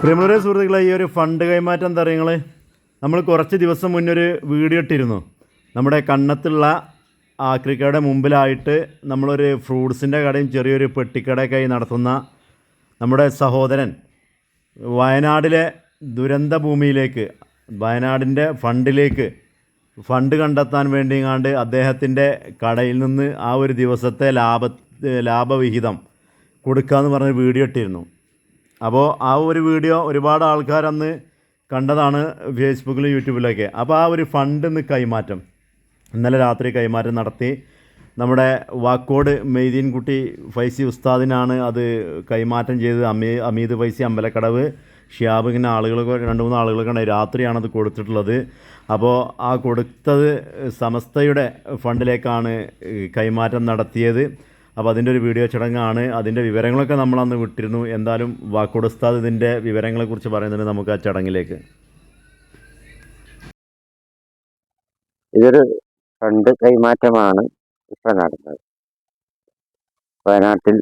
പ്രിയമുള്ള സുഹൃത്തുക്കളെ ഈ ഒരു ഫണ്ട് കൈമാറ്റം എന്താ നിങ്ങൾ നമ്മൾ കുറച്ച് ദിവസം മുന്നേ ഒരു വീഡിയോ ഇട്ടിരുന്നു. നമ്മുടെ കണ്ണത്തുള്ള ആക്രിക്കയുടെ മുമ്പിലായിട്ട് നമ്മളൊരു ഫ്രൂട്ട്സിന്റെ കടയും ചെറിയൊരു പെട്ടിക്കടയൊക്കെ ആയി നടത്തുന്ന നമ്മുടെ സഹോദരൻ വയനാടിലെ ദുരന്ത ഭൂമിയിലേക്ക് വയനാടിന്റെ ഫണ്ടിലേക്ക് ഫണ്ട് കണ്ടെത്താൻ വേണ്ടിങ്ങാണ്ട് അദ്ദേഹത്തിന്റെ കടയിൽ നിന്ന് ആ ഒരു ദിവസത്തെ ലാഭ ലാഭവിഹിതം കൊടുക്കാമെന്ന് പറഞ്ഞ വീഡിയോ ഇട്ടിരുന്നു. അപ്പോൾ ആ ഒരു വീഡിയോ ഒരുപാട് ആൾക്കാർ അന്ന് കണ്ടതാണ് ഫേസ്ബുക്കിലും യൂട്യൂബിലൊക്കെ അപ്പോൾ ആ ഒരു ഫണ്ട് ഇന്ന് കൈമാറ്റം. ഇന്നലെ രാത്രി കൈമാറ്റം നടത്തി. നമ്മുടെ വാക്കോട് മെയ്തീൻകുട്ടി ഫൈസി ഉസ്താദിനാണ് അത് കൈമാറ്റം ചെയ്തത്. അമീ അമീദ് ഫൈസി അമ്പലക്കടവ്. ഷിയാബ് ഇങ്ങനെ ആളുകളൊക്കെ രണ്ട് മൂന്ന് ആളുകളൊക്കെ രാത്രിയാണ് അത് കൊടുത്തിട്ടുള്ളത്. അപ്പോൾ ആ കൊടുത്തത് സമസ്തയുടെ ഫണ്ടിലേക്കാണ് കൈമാറ്റം നടത്തിയത്. അപ്പോൾ അതിന്റെ ഒരു വീഡിയോ ചടങ്ങാണ്. അതിന്റെ വിവരങ്ങളൊക്കെ നമ്മൾ അന്ന് വിട്ടിരുന്നു. എന്തായാലും വാക്കുടസ്താദ് ഇതിന്റെ വിവരങ്ങളെക്കുറിച്ച് പറയുന്നുണ്ട് നമുക്ക് ആ ചടങ്ങിലേക്ക്. ഇതൊരു ഫണ്ട് കൈമാറ്റമാണ് ഇപ്പം നടന്നത്. വയനാട്ടിൽ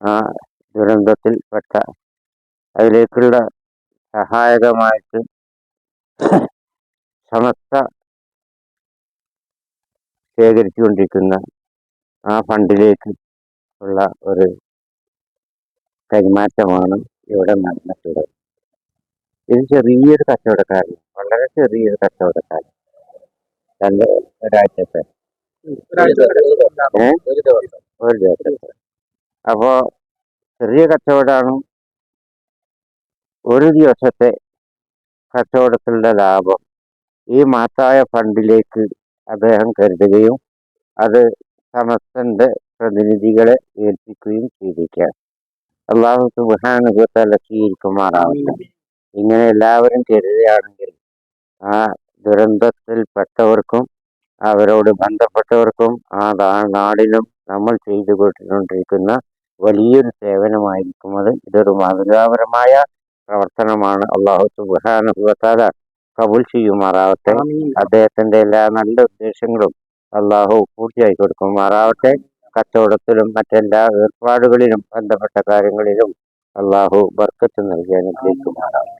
ആ ദുരന്തത്തിൽപ്പെട്ട അതിലേക്കുള്ള സഹായകമായിട്ട് സമസ്ത ശേഖരിച്ചുകൊണ്ടിരിക്കുന്ന ആ ഫണ്ടിലേക്ക് ഉള്ള ഒരു കൈമാറ്റമാണ് ഇവിടെ നടന്നിട്ടുള്ളത്. ഇത് ചെറിയൊരു കച്ചവടക്കാരൻ വളരെ ചെറിയൊരു കച്ചവടക്കാരൻ. രണ്ട് ഒരാഴ്ചത്തെ? ഒരു ദിവസത്തെ. അപ്പോ ചെറിയ കച്ചവടമാണ്. ഒരു ദിവസത്തെ കച്ചവടത്തിലുള്ള ലാഭം ഈ മഹത്തായ ഫണ്ടിലേക്ക് അദ്ദേഹം കരുതുകയും അത് സമസ്തന്റെ പ്രതിനിധികളെ ഏൽപ്പിക്കുകയും ചെയ്തിരിക്കുകയാണ്. അള്ളാഹു സുബാനുഭവത്തല്ല സ്വീകരിക്കുമാറാവട്ടെ. ഇങ്ങനെ എല്ലാവരും കരുതുകയാണെങ്കിൽ ആ ദുരന്തത്തിൽപ്പെട്ടവർക്കും അവരോട് ബന്ധപ്പെട്ടവർക്കും ആ നാടിലും നാടിനും നമ്മൾ ചെയ്തു കൊണ്ടിരിക്കുന്ന വലിയൊരു സേവനമായിരിക്കും അത്. ഇതൊരു മാതൃകാപരമായ പ്രവർത്തനമാണ്. അള്ളാഹു സുബാനുഭവത്താല കബുൽ ചെയ്യുമാറാവട്ടെ. അദ്ദേഹത്തിന്റെ എല്ലാ നല്ല ഉദ്ദേശങ്ങളും അള്ളാഹു പൂർത്തിയാക്കി കൊടുക്കും. മാറാവട്ടെ. കച്ചവടത്തിലും മറ്റെല്ലാ ഏർപ്പാടുകളിലും ബന്ധപ്പെട്ട കാര്യങ്ങളിലും അള്ളാഹു ബർക്കത്ത് നൽകി അനുഗ്രഹിക്കുമാറാവട്ടെ